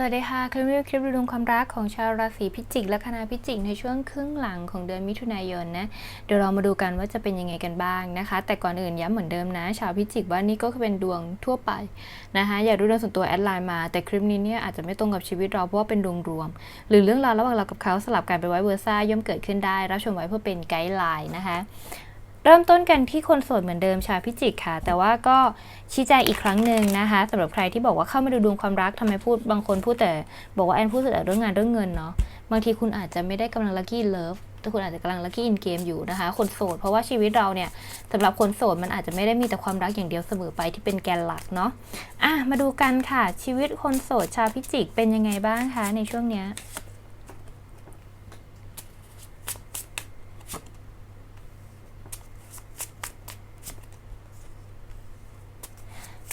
สวัสดีค่ะคลิปนี้คลิปดูดวงความรักของชาวราศีพิจิก และคณะพิจิก ในช่วงครึ่งหลังของเดือนมิถุนายนนะเดี๋ยวเรามาดูกันว่าจะเป็นยังไงกันบ้างนะคะ แต่ก่อนอื่นย้ำเหมือนเดิมนะ ชาวพิจิกว่านี่ก็เป็นดวงทั่วไปนะคะอยากดูดวงส่วนตัวแอดไลน์มาแต่คลิปนี้เนี่ยอาจจะไม่ตรงกับชีวิตเราเพราะว่าเป็นดวงรวม หรือเรื่องราวระหว่างเรากับเขาสลับกันไปไว้เวอร์ซ่าย่อมเกิดขึ้นได้ รับชมไว้เพื่อเป็นไกด์ไลน์นะคะ เริ่มต้นกันที่คนโสดเหมือนเดิมชาวพิจิกค่ะ แต่ว่าก็ชี้แจงอีกครั้งหนึ่งนะคะสำหรับใครที่บอกว่าเข้ามาดูดวงความรักทำไมพูดบางคนพูดแต่บอกว่าแอนพูดแต่เรื่องงานเรื่องเงินเนาะบางทีคุณอาจจะไม่ได้กำลังลั c กี้เลิฟแต่คุณอาจจะกำลังลั c กี้อินเกมอยู่นะคะ คนโสด เพราะว่าชีวิตเราเนี่ยสำหรับคนโสดมันอาจจะไม่ได้มีแต่ความรักอย่างเดียวเสมอไปที่เป็นแกนหลักเนาะอะมาดูกันค่ะชีวิตคนโสดชาวพิจิกเป็นยังไงบ้างคะในช่วงเนี้ย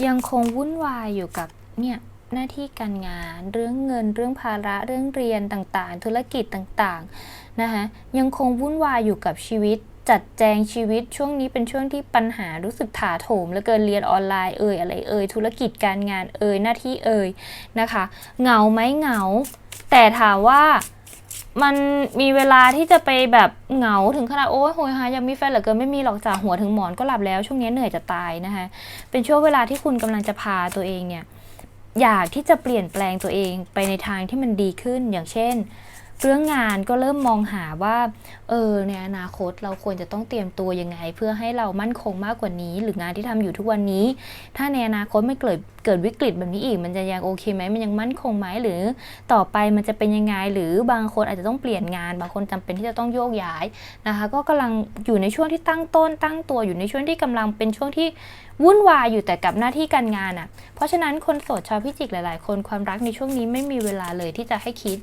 ยังคงวุ่นวายอยู่กับเนี่ยหน้าที่การงานเรื่องเงินเรื่องภาระเรื่องเรียนต่างๆ ธุรกิจต่างๆนะคะยังคงวุ่นวายอยู่กับชีวิต จัดแจงชีวิตช่วงนี้เป็นช่วงที่ปัญหารู้สึกถาโถมเหลือเกินเรียนออนไลน์เอ่ยอะไรเอ่ยธุรกิจการงานเอ่ยหน้าที่เอ่ยนะคะเหงาไหมเหงา แต่ถามว่า มันมีเวลาที่จะไปแบบเหงาถึงขนาดโอ้ยโหยหายังมีแฟนเหลือเกินไม่มีหรอกจากหัวถึงหมอนก็หลับแล้ว ช่วงนี้เหนื่อยจะตายนะคะเป็นช่วงเวลาที่คุณกำลังจะพาตัวเองเนี่ยอยากที่จะเปลี่ยนแปลงตัวเองไปในทางที่มันดีขึ้นอย่างเช่น เรื่องงานก็เริ่มมองหาว่าเออในอนาคตเราควรจะต้องเตรียมตัวยังไง เพื่อให้เรามั่นคงมากกว่านี้ หรืองานที่ทำอยู่ทุกวันนี้ ถ้าในอนาคตไม่เกิดเกิดวิกฤตแบบนี้อีก มันจะยังโอเคไหมมันยังมั่นคงไหมหรือต่อไปมันจะเป็นยังไง หรือบางคนอาจจะต้องเปลี่ยนงาน บางคนจำเป็นที่จะต้องโยกย้ายนะคะ ก็กำลังอยู่ในช่วงที่ตั้งต้น ตั้งตัวอยู่ในช่วงที่กำลังเป็นช่วงที่วุ่นวายอยู่แต่กับหน้าที่การงานอะ่ะ เพราะฉะนั้นคนโสดชาวพิจิกหลาย ๆ คนความรักในช่วงนี้ไม่มีเวลาเลยที่จะให้คิด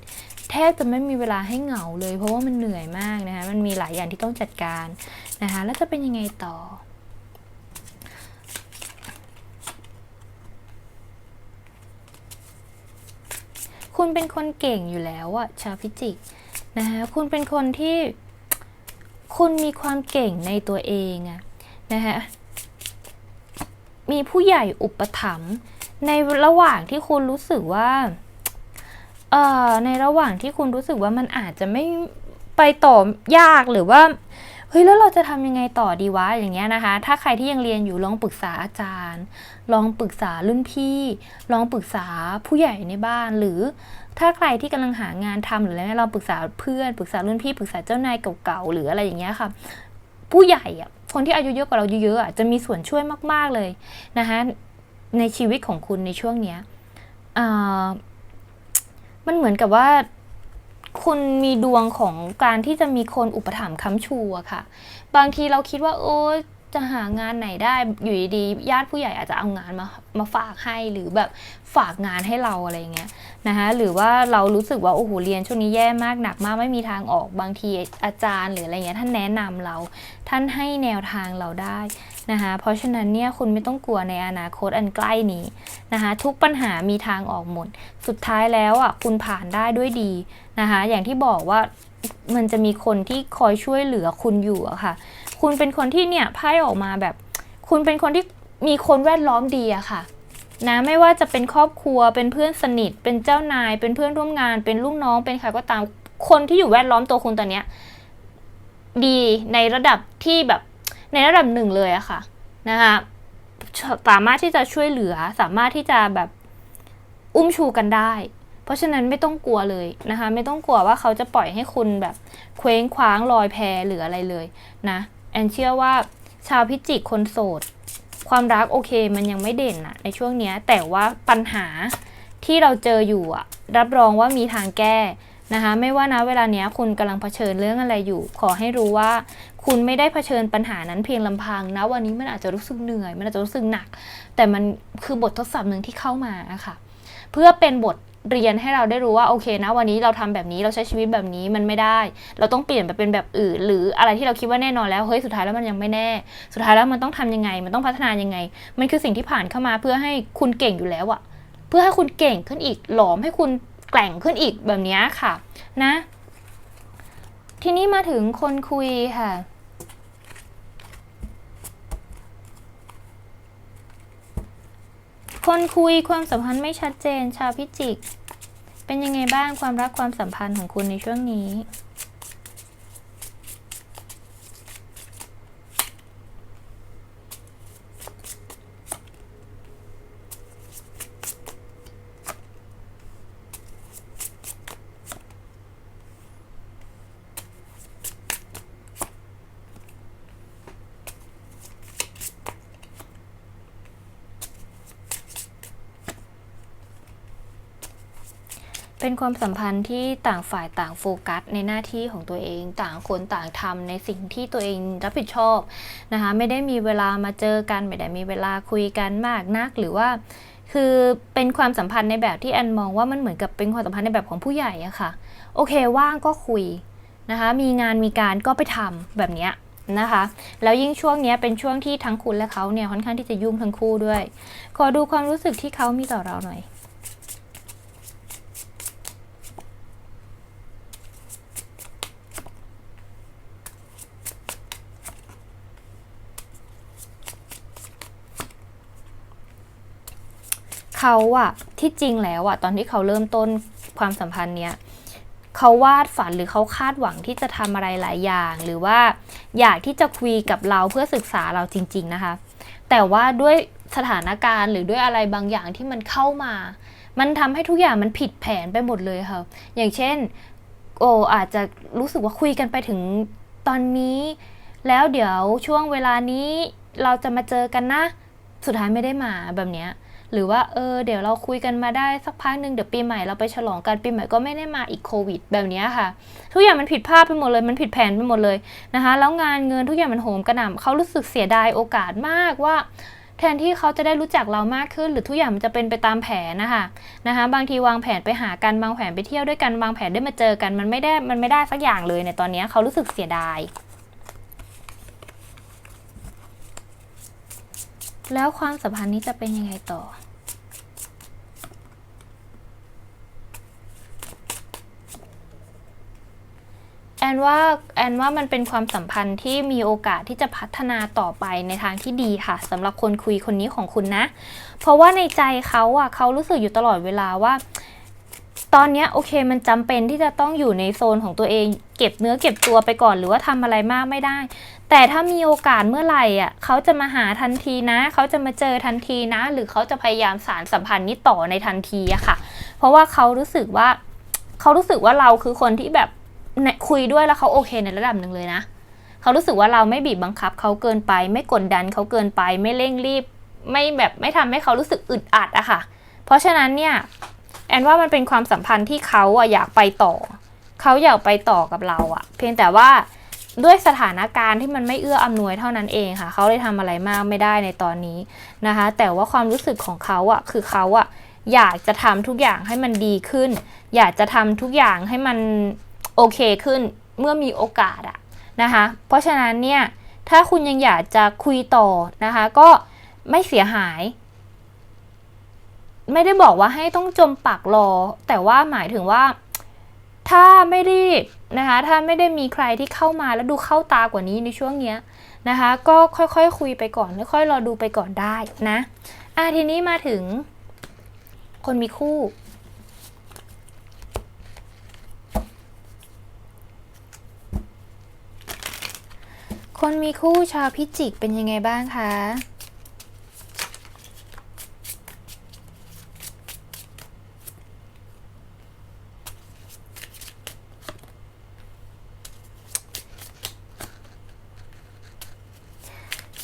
แทบจะไม่มีเวลาให้เหงาเลย เพราะว่ามันเหนื่อยมากนะคะมันมีหลายอย่างที่ต้องจัดการนะคะแล้วจะเป็นยังไงต่อคุณเป็นคนเก่งอยู่แล้วอะชาวพิจิกนะคะคุณเป็นคนที่คุณมีความเก่งในตัวเองอะนะคะมีผู้ใหญ่อุปถัมภ์ในระหว่างที่คุณรู้สึกว่า เอ่อในระหว่างที่คุณรู้สึกว่ามันอาจจะไม่ไปต่อยากหรือว่าเฮ้ยแล้วเราจะทำยังไงต่อดีวะอย่างเงี้ยนะคะ ถ้าใครที่ยังเรียนอยู่ลองปรึกษาอาจารย์ ลองปรึกษารุ่นพี่ ลองปรึกษาผู้ใหญ่ในบ้านหรือ ถ้าใครที่กำลังหางานทำหรืออะไรเนี่ยลองปรึกษาเพื่อนปรึกษารุ่นพี่ปรึกษาเจ้านายเก่าๆหรืออะไรอย่างเงี้ยค่ะ ผู้ใหญ่อะคนที่อายุเยอะกว่าเราเยอะๆอะจะมีส่วนช่วยมาก ๆเลยนะคะในชีวิตของคุณในช่วงเนี้ยอ่า มันเหมือนกับว่าคุณมีดวงของการที่จะมีคนอุปถัมภ์ค้ำชูอะค่ะ บางทีเราคิดว่า โอ้จะหางานไหนได้อยู่ดีๆญาติผู้ใหญ่อาจจะเอางานมามาฝากให้หรือแบบฝากงานให้เราอะไรเงี้ยนะคะหรือว่าเรารู้สึกว่าโอ้โหเรียนช่วงนี้แย่มากหนักมากไม่มีทางออกบางทีอาจารย์หรืออะไรเงี้ยท่านแนะนำเรา ท่านให้แนวทางเราได้ นะคะ เพราะฉะนั้นเนี่ยคุณไม่ต้องกลัวในอนาคตอันใกล้นี้นะคะ ทุกปัญหามีทางออกหมด สุดท้ายแล้วอะคุณผ่านได้ด้วยดีนะคะ อย่างที่บอกว่ามันจะมีคนที่คอยช่วยเหลือคุณอยู่อะค่ะ คุณเป็นคนที่เนี่ยไพ่ออกมาแบบ คุณเป็นคนที่มีคนแวดล้อมดีอะค่ะนะไม่ว่าจะเป็นครอบครัวเป็นเพื่อนสนิท เป็นเจ้านาย เป็นเพื่อนร่วมงาน เป็นลูกน้องเป็นใครก็ตามคนที่อยู่แวดล้อมตัวคุณตอนเนี้ยดีในระดับที่แบบ ในระดับหนึ่งเลยอะค่ะนะคะสามารถที่จะช่วยเหลือสามารถที่จะแบบอุ้มชูกันได้ เพราะฉะนั้นไม่ต้องกลัวเลยนะคะ ไม่ต้องกลัวว่าเขาจะปล่อยให้คุณแบบเคว้งคว้างลอยแพหรืออะไรเลยนะแอนเชื่อว่าชาวพิจิกคนโสด ความรักโอเคมันยังไม่เด่นอะในช่วงเนี้ยแต่ว่าปัญหาที่เราเจออยู่อะรับรองว่ามีทางแก้ นะคะ ไม่ว่านะเวลาเนี้ยคุณกำลังเผชิญเรื่องอะไรอยู่ ขอให้รู้ว่า คุณไม่ได้เผชิญปัญหานั้นเพียงลำพังนะวันนี้มันอาจจะรู้สึกเหนื่อย มันอาจจะรู้สึกหนัก แต่มันคือบททดสอบหนึ่งที่เข้ามาะค่ะ เพื่อเป็นบทเรียนให้เราได้รู้ว่าโอเคนะวันนี้เราทำแบบนี้เราใช้ชีวิตแบบนี้มันไม่ได้ เราต้องเปลี่ยนไปเป็นแบบอื่น หรืออะไรที่เราคิดว่าแน่นอนแล้วเฮ้ยสุดท้ายแล้วมันยังไม่แน่ สุดท้ายแล้วมันต้องทำยังไง มันต้องพัฒนายังไง มันคือสิ่งที่ผ่านเข้ามาเพื่อให้คุณเก่งอยู่แล้วอะเพื่อให้คุณเก่งขึ้นอีกหลอมให้คุณ แกร่งขึ้นอีกแบบนี้ค่ะนะ ทีนี้มาถึงคนคุยค่ะ คนคุยความสัมพันธ์ไม่ชัดเจนชาวพิจิก เป็นยังไงบ้างความรักความสัมพันธ์ของคุณในช่วงนี้ เป็นความสัมพันธ์ที่ต่างฝ่ายต่างโฟกัสในหน้าที่ของตัวเอง ต่างคนต่างทำในสิ่งที่ตัวเองรับผิดชอบนะคะ ไม่ได้มีเวลามาเจอกัน ไม่ได้มีเวลาคุยกันมากนัก หรือว่า คือเป็นความสัมพันธ์ในแบบที่แอนมองว่ามันเหมือนกับเป็นความสัมพันธ์ในแบบของผู้ใหญ่อะค่ะ โอเคว่างก็คุยนะคะ มีงานมีการก็ไปทำแบบเนี้ยนะคะ แล้วยิ่งช่วงนี้เป็นช่วงที่ทั้งคุณและเขาเนี่ยค่อนข้างที่จะยุ่งทั้งคู่ด้วย ขอดูความรู้สึกที่เขามีต่อเราหน่อย เขาอะที่จริงแล้วอะตอนที่เขาเริ่มต้นความสัมพันธ์เนี้ยเขาวาดฝันหรือเขาคาดหวังที่จะทำอะไรหลายอย่าง หรือว่าอยากที่จะคุยกับเราเพื่อศึกษาเราจริง ๆนะคะ แต่ว่าด้วยสถานการณ์หรือด้วยอะไรบางอย่างที่มันเข้ามา มันทำให้ทุกอย่างมันผิดแผนไปหมดเลยค่ะ อย่างเช่น โออาจจะรู้สึกว่าคุยกันไปถึงตอนนี้ แล้วเดี๋ยวช่วงเวลานี้เราจะมาเจอกันนะ สุดท้ายไม่ได้มาแบบเนี้ย หรือว่าเออเดี๋ยวเราคุยกันมาได้สักพักหนึ่งเดี๋ยวปีใหม่เราไปฉลองกันปีใหม่ก็ไม่ได้มาอีกโควิด แบบนี้ค่ะ ทุกอย่างมันผิดพลาดไปหมดเลยมันผิดแผนไปหมดเลยนะคะแล้วงานเงินทุกอย่างมันโหมกระหน่ำเขารู้สึกเสียดายโอกาสมากว่าแทนที่เขาจะได้รู้จักเรามากขึ้น หรือทุกอย่างมันจะเป็นไปตามแผนนะคะนะคะบางทีวางแผนไปหากันวางแผนไปเที่ยวด้วยกันวางแผนได้มาเจอกันมันไม่ได้มันไม่ได้สักอย่างเลยในตอนนี้เขารู้สึกเสียดาย แล้วความสัมพันธ์นี้จะเป็นยังไงต่อ แอนว่าแอนว่ามันเป็นความสัมพันธ์ที่มีโอกาสที่จะพัฒนาต่อไปในทางที่ดีค่ะสำหรับคนคุยคนนี้ของคุณนะ เพราะว่าในใจเขาอะเขารู้สึกอยู่ตลอดเวลาว่า ตอนนี้โอเคมันจำเป็นที่จะต้องอยู่ในโซนของตัวเอง เก็บเนื้อเก็บตัวไปก่อนหรือว่าทำอะไรมากไม่ได้ แต่ถ้ามีโอกาสเมื่อไหร่อะเขาจะมาหาทันทีนะ เขาจะมาเจอทันทีนะ หรือเขาจะพยายามสารสัมพันธ์นี้ต่อในทันทีอะค่ะ เพราะว่าเขารู้สึกว่า เขารู้สึกว่าเราคือคนที่แบบ คุยด้วยแล้วเขาโอเคในระดับหนึ่งเลยนะเขารู้สึกว่าเราไม่บีบบังคับเขาเกินไป ไม่กดดันเขาเกินไป ไม่เร่งรีบ ไม่แบบไม่ทำให้เขารู้สึกอึดอัดอะค่ะ เพราะฉะนั้นเนี่ยแอนว่ามันเป็นความสัมพันธ์ที่เขาอะอยากไปต่อเขาอยากไปต่อกับเราอะเพียงแต่ว่าด้วยสถานการณ์ที่มันไม่เอื้ออำนวยเท่านั้นเองค่ะ เขาเลยทำอะไรมากไม่ได้ในตอนนี้นะคะ แต่ว่าความรู้สึกของเขาอะคือเขาอะอยากจะทำทุกอย่างให้มันดีขึ้น อยากจะทำทุกอย่างให้มัน โอเคขึ้นเมื่อมีโอกาสอะนะคะ เพราะฉะนั้นเนี่ยถ้าคุณยังอยากจะคุยต่อนะคะ ก็ไม่เสียหาย ไม่ได้บอกว่าให้ต้องจมปักรอ แต่ว่าหมายถึงว่าถ้าไม่รีบนะคะ ถ้าไม่ได้มีใครที่เข้ามาแล้วดูเข้าตากว่านี้ในช่วงเนี้ยนะคะ ก็ค่อยๆคคุยไปก่อนค่อยๆรอดูไปก่อนได้นะอะทีนี้มาถึงคนมีคู่ คนมีคู่ชาวพิจิกเป็นยังไงบ้างคะ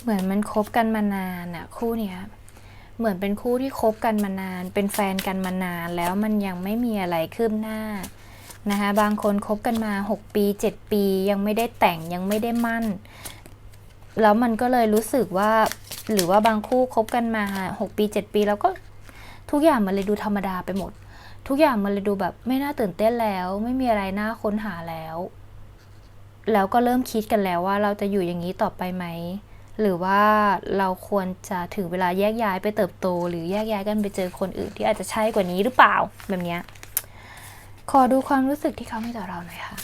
เหมือนมันคบกันมานานอะคู่เนี้ยเหมือนเป็นคู่ที่คบกันมานาน เป็นแฟนกันมานานแล้วมันยังไม่มีอะไรคืบหน้า นะคะบางคนคบกันมา 6 ปี 7 ปียังไม่ได้แต่งยังไม่ได้มั่น แล้วมันก็เลยรู้สึกว่า หรือว่าบางคู่คบกันมา 6 ปี 7 ปี แล้วก็ทุกอย่างมันเลยดูธรรมดาไปหมด ทุกอย่างมันเลยดูแบบไม่น่าตื่นเต้นแล้ว ไม่มีอะไรน่าค้นหาแล้ว แล้วก็เริ่มคิดกันแล้วว่าเราจะอยู่อย่างนี้ต่อไปไหมหรือว่าเราควรจะถึงเวลาแยกย้ายไปเติบโต หรือแยกย้ายกันไปเจอคนอื่นที่อาจจะใช่กว่านี้หรือเปล่าแบบเนี้ย ขอดูความรู้สึกที่เขามีต่อเราหน่อยค่ะ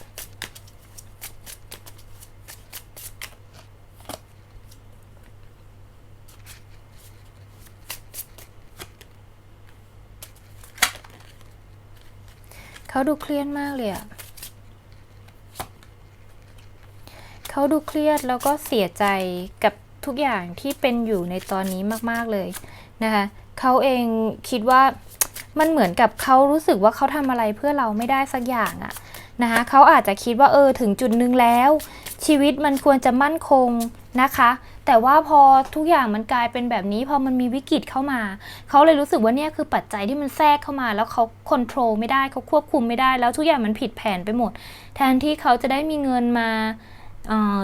เขาดูเครียดมากเลยอะเขาดูเครียดแล้วก็เสียใจกับทุกอย่างที่เป็นอยู่ในตอนนี้มาก ๆ เลยนะคะ เขาเองคิดว่า มันเหมือนกับเขารู้สึกว่าเขาทำอะไรเพื่อเราไม่ได้สักอย่างอะนะคะเขาอาจจะคิดว่าเออถึงจุดหนึ่งแล้ว ชีวิตมันควรจะมั่นคงนะคะ แต่ว่าพอทุกอย่างมันกลายเป็นแบบนี้พอมันมีวิกฤตเข้ามา เขาเลยรู้สึกว่าเนี่ยคือปัจจัยที่มันแทรกเข้ามา แล้วเขาควบคุมไม่ได้เขาควบคุมไม่ได้ แล้วทุกอย่างมันผิดแผนไปหมด แทนที่เขาจะได้มีเงินมา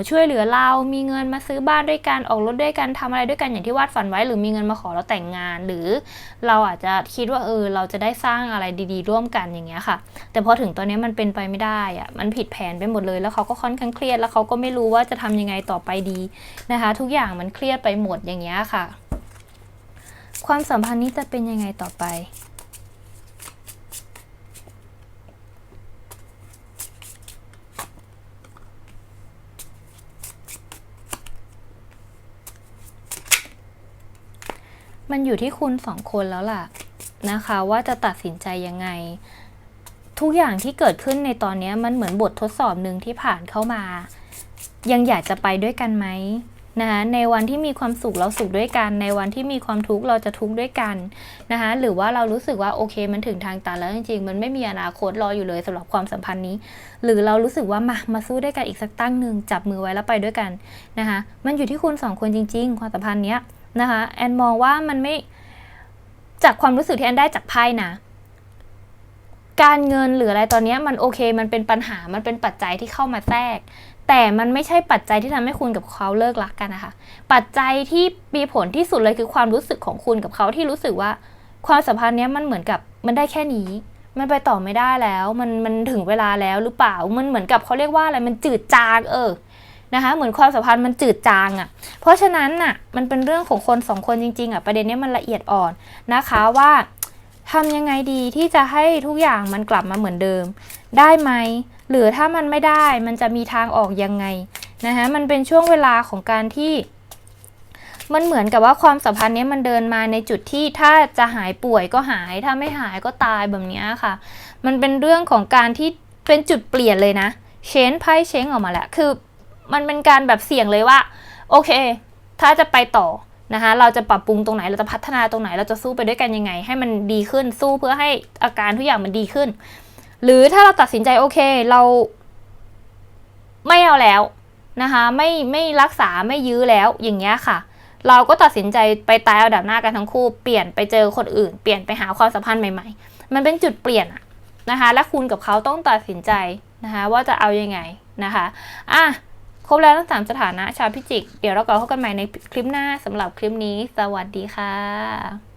ช่วยเหลือเรา มีเงินมาซื้อบ้านด้วยกัน ออกรถด้วยกันทำอะไรด้วยกันอย่างที่วาดฝันไว้ หรือมีเงินมาขอเราแต่งงาน หรือเราอาจจะคิดว่าเออเราจะได้สร้างอะไรดีๆ ร่วมกันอย่างเงี้ยค่ะ แต่พอถึงตอนนี้มันเป็นไปไม่ได้อะมันผิดแผนไปหมดเลย แล้วเขาก็ค่อนข้างเครียด แล้วเขาก็ไม่รู้ว่าจะทำยังไงต่อไปดีนะคะ ทุกอย่างมันเครียดไปหมดอย่างเงี้ยค่ะ ความสัมพันธ์นี้จะเป็นยังไงต่อไป มันอยู่ที่คุณสองคนแล้วล่ะนะคะ ว่าจะตัดสินใจยังไง ทุกอย่างที่เกิดขึ้นในตอนนี้มันเหมือนบททดสอบหนึ่งที่ผ่านเข้ามา ยังอยากจะไปด้วยกันไหมนะคะในวันที่มีความสุขเราสุขด้วยกัน ในวันที่มีความทุกข์เราจะทุกข์ด้วยกันนะคะหรือว่าเรารู้สึกว่าโอเคมันถึงทางตันแล้วจริงๆ มันไม่มีอนาคตรออยู่เลยสำหรับความสัมพันธ์นี้ หรือเรารู้สึกว่ามามาสู้ด้วยกันอีกสักตั้งหนึ่งจับมือไว้แล้วไปด้วยกันนะคะมันอยู่ที่คุณสองคนจริง ๆ ความสัมพันธ์เนี้ย นะคะแอนมองว่ามันไม่จากความรู้สึกที่แอนได้จากไพ่นะ การเงินหรืออะไรตอนนี้มันโอเค มันเป็นปัญหามันเป็นปัจจัยที่เข้ามาแทรก แต่มันไม่ใช่ปัจจัยที่ทำให้คุณกับเขาเลิกรักกันนะคะ ปัจจัยที่มีผลที่สุดเลยคือความรู้สึกของคุณกับเขาที่รู้สึกว่า ความสัมพันธ์นี้มันเหมือนกับมันได้แค่นี้ มันไปต่อไม่ได้แล้ว มันมันถึงเวลาแล้วหรือเปล่ามันเหมือนกับเขาเรียกว่าอะไรมันจืดจางเออ นะคะเหมือนความสัมพันธ์มันจืดจางอะ่ะ เพราะฉะนั้นน่ะมันเป็นเรื่องของคนสองคนจริงๆอะ่ะประเด็นนี้มันละเอียดอ่อนนะคะว่าทำยังไงดีที่จะให้ทุกอย่างมันกลับมาเหมือนเดิม ได้ไหมหรือถ้ามันไม่ได้มันจะมีทางออกยังไงนะคะมันเป็นช่วงเวลาของการที่ มันเหมือนกับว่าความสัมพันธ์นี้มันเดินมาในจุดที่ถ้าจะหายป่วยก็หาย ถ้าไม่หายก็ตายแบบนี้ค่ะ มันเป็นเรื่องของการที่เป็นจุดเปลี่ยนเลยนะ เชนไพ่เชงออกมาแล้วคือ มันเป็นการแบบเสี่ยงเลยว่า โอเค ถ้าจะไปต่อนะคะเราจะปรับปรุงตรงไหนเราจะพัฒนาตรงไหนเราจะสู้ไปด้วยกันยังไง ให้มันดีขึ้นสู้เพื่อให้อาการทุกอย่างมันดีขึ้น หรือถ้าเราตัดสินใจโอเคเราไม่เอาแล้วนะคะไม่ไม่รักษาไม่ยื้อแล้วอย่างเงี้ยค่ะ เราก็ตัดสินใจไปตายเอาดับหน้ากันทั้งคู่เปลี่ยนไปเจอคนอื่น เปลี่ยนไปหาความสัมพันธ์ใหม่ ๆ มันเป็นจุดเปลี่ยนอะนะคะและคุณกับเขาต้องตัดสินใจนะคะว่าจะเอายังไงนะคะอะ ครบแล้วทั้งสามสถานะชาวพิจิก เดี๋ยวเรากลับพบกันใหม่ในคลิปหน้าสำหรับคลิปนี้ สวัสดีค่ะ